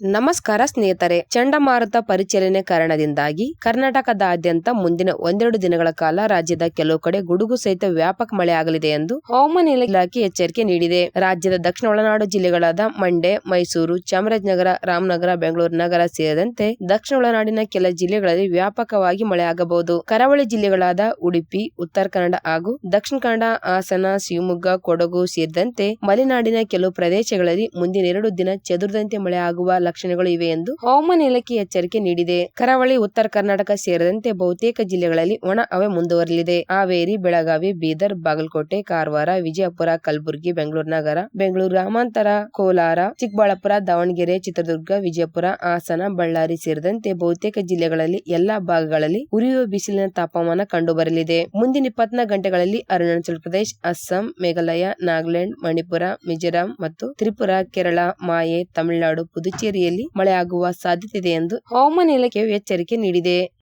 ನಮಸ್ಕಾರ ಸ್ನೇಹಿತರೆ. ಚಂಡಮಾರುತ ಪರಿಚಲನೆ ಕಾರಣದಿಂದಾಗಿ ಕರ್ನಾಟಕದಾದ್ಯಂತ ಮುಂದಿನ ಒಂದೆರಡು ದಿನಗಳ ಕಾಲ ರಾಜ್ಯದ ಕೆಲವು ಕಡೆ ಗುಡುಗು ಸಹಿತ ವ್ಯಾಪಕ ಮಳೆ ಆಗಲಿದೆ ಎಂದು ಹವಾಮಾನ ಇಲಾಖೆ ಎಚ್ಚರಿಕೆ ನೀಡಿದೆ. ರಾಜ್ಯದ ದಕ್ಷಿಣ ಒಳನಾಡು ಜಿಲ್ಲೆಗಳಾದ ಮಂಡ್ಯ, ಮೈಸೂರು, ಚಾಮರಾಜನಗರ, ರಾಮನಗರ, ಬೆಂಗಳೂರು ನಗರ ಸೇರಿದಂತೆ ದಕ್ಷಿಣ ಒಳನಾಡಿನ ಕೆಲ ಜಿಲ್ಲೆಗಳಲ್ಲಿ ವ್ಯಾಪಕವಾಗಿ ಮಳೆಯಾಗಬಹುದು. ಕರಾವಳಿ ಜಿಲ್ಲೆಗಳಾದ ಉಡುಪಿ, ಉತ್ತರ ಕನ್ನಡ ಹಾಗೂ ದಕ್ಷಿಣ ಕನ್ನಡ, ಹಾಸನ, ಶಿವಮೊಗ್ಗ, ಕೊಡಗು ಸೇರಿದಂತೆ ಮಲೆನಾಡಿನ ಕೆಲವು ಪ್ರದೇಶಗಳಲ್ಲಿ ಮುಂದಿನ ಎರಡು ದಿನ ಚದುರದಂತೆ ಮಳೆ ಆಗುವ ಲಕ್ಷಣಗಳು ಇವೆ ಎಂದು ಹವಾಮಾನ ಇಲಾಖೆ ಎಚ್ಚರಿಕೆ ನೀಡಿದೆ. ಕರಾವಳಿ, ಉತ್ತರ ಕರ್ನಾಟಕ ಸೇರಿದಂತೆ ಬಹುತೇಕ ಜಿಲ್ಲೆಗಳಲ್ಲಿ ಒಣ ಹವೆ ಮುಂದುವರಲಿದೆ ಹಾವೇರಿ, ಬೆಳಗಾವಿ, ಬೀದರ್, ಬಾಗಲಕೋಟೆ, ಕಾರವಾರ, ವಿಜಯಪುರ, ಕಲಬುರಗಿ, ಬೆಂಗಳೂರು ನಗರ, ಬೆಂಗಳೂರು, ಗ್ರಾಮಾಂತರ, ಕೋಲಾರ, ಚಿಕ್ಕಬಳ್ಳಾಪುರ, ದಾವಣಗೆರೆ, ಚಿತ್ರದುರ್ಗ, ವಿಜಯಪುರ, ಹಾಸನ, ಬಳ್ಳಾರಿ ಸೇರಿದಂತೆ ಬಹುತೇಕ ಜಿಲ್ಲೆಗಳಲ್ಲಿ ಎಲ್ಲಾ ಭಾಗಗಳಲ್ಲಿ ಉರಿಯುವ ಬಿಸಿಲಿನ ತಾಪಮಾನ ಕಂಡುಬರಲಿದೆ. ಮುಂದಿನ ಇಪ್ಪತ್ನಾಲ್ಕು ಗಂಟೆಗಳಲ್ಲಿ ಅರುಣಾಚಲ ಪ್ರದೇಶ, ಅಸ್ಸಾಂ, ಮೇಘಾಲಯ, ನಾಗಾಲ್ಯಾಂಡ್, ಮಣಿಪುರ, ಮಿಜೋರಾಂ ಮತ್ತು ತ್ರಿಪುರ, ಕೇರಳ, ಮಾಯೆ, ತಮಿಳುನಾಡು ಪುದುಚೇರಿಯಲ್ಲಿ ಮಳೆ ಮಳೆಯಾಗುವ ಸಾಧ್ಯತೆ ಇದೆ ಎಂದು ಹವಾಮಾನ ಇಲಾಖೆಯು ಎಚ್ಚರಿಕೆ ನೀಡಿದೆ.